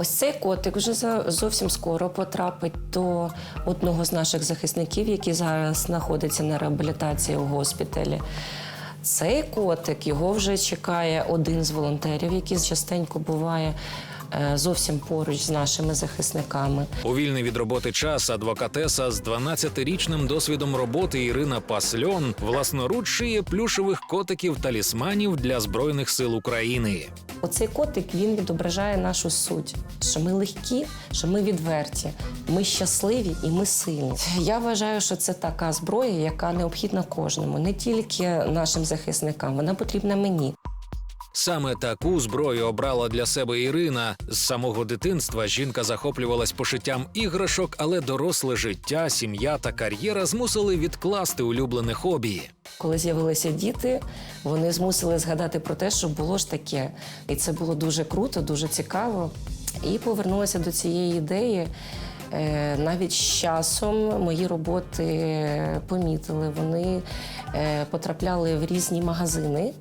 Ось цей котик вже зовсім скоро потрапить до одного з наших захисників, який зараз знаходиться на реабілітації у госпіталі. Цей котик його вже чекає один з волонтерів, який частенько буває е, зовсім поруч з нашими захисниками. У вільний від роботи час адвокатеса з 12-річним досвідом роботи Ірина Пасльон власноруч шиє плюшевих котиків талісманів для збройних сил України. Оцей котик він відображає нашу суть, що ми легкі, що ми відверті, ми щасливі і ми сильні. Я вважаю, що це така зброя, яка необхідна кожному, не тільки нашим захисникам, вона потрібна мені. Саме таку зброю обрала для себе Ірина. З самого дитинства жінка захоплювалась пошиттям іграшок, але доросле життя, сім'я та кар'єра змусили відкласти улюблене хобі. Коли з'явилися діти, вони змусили згадати про те, що було ж таке. І це було дуже круто, дуже цікаво. І повернулася до цієї ідеї. Е, Навіть з часом мої роботи помітили. Вони е, потрапляли в різні магазини.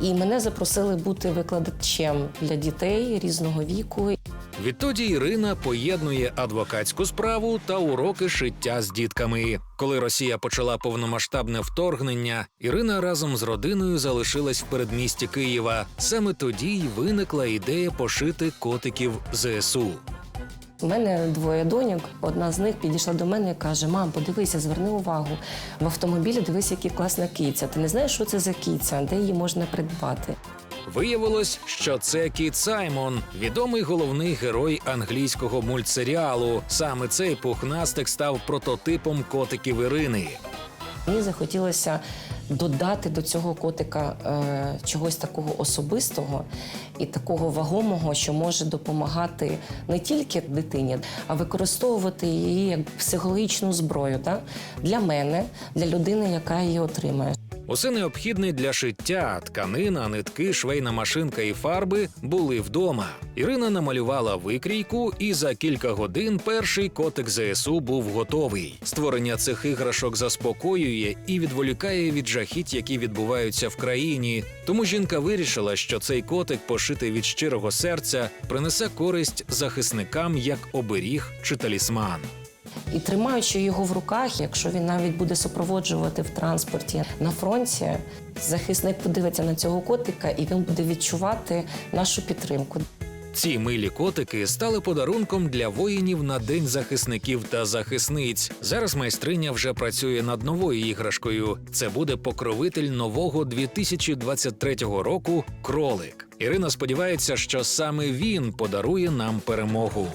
І мене запросили бути викладачем для дітей різного віку. Відтоді Ірина поєднує адвокатську справу та уроки шиття з дітками. Коли Росія почала повномасштабне вторгнення, Ірина разом з родиною залишилась в передмісті Києва. Саме тоді й виникла ідея пошити котиків ЗСУ. У мене двоє доньок. Одна з них підійшла до мене і каже: Мам, подивися, зверни увагу. В автомобілі дивись, яка класна киця. Ти не знаєш, що це за киця, де її можна придбати? Виявилось, що це Кіт Саймон, відомий головний герой англійського мультсеріалу. Саме цей пухнастик став прототипом котиків Ірини. Мені захотілося додати до цього котика е, чогось такого особистого і такого вагомого, що може допомагати не тільки дитині, а використовувати її як психологічну зброю да? для мене, для людини, яка її отримає. Усе необхідне для шиття, тканина, нитки, швейна машинка і фарби були вдома. Ірина намалювала викрійку, і за кілька годин перший котик ЗСУ був готовий. Створення цих іграшок заспокоює і відволікає від жахіть, які відбуваються в країні. Тому жінка вирішила, що цей котик, пошитий від щирого серця, принесе користь захисникам як оберіг чи талісман. І тримаючи його в руках, якщо він навіть буде супроводжувати в транспорті на фронті, захисник подивиться на цього котика і він буде відчувати нашу підтримку. Ці милі котики стали подарунком для воїнів на День захисників та захисниць. Зараз майстриня вже працює над новою іграшкою. Це буде покровитель нового 2023 року кролик. Ірина сподівається, що саме він подарує нам перемогу.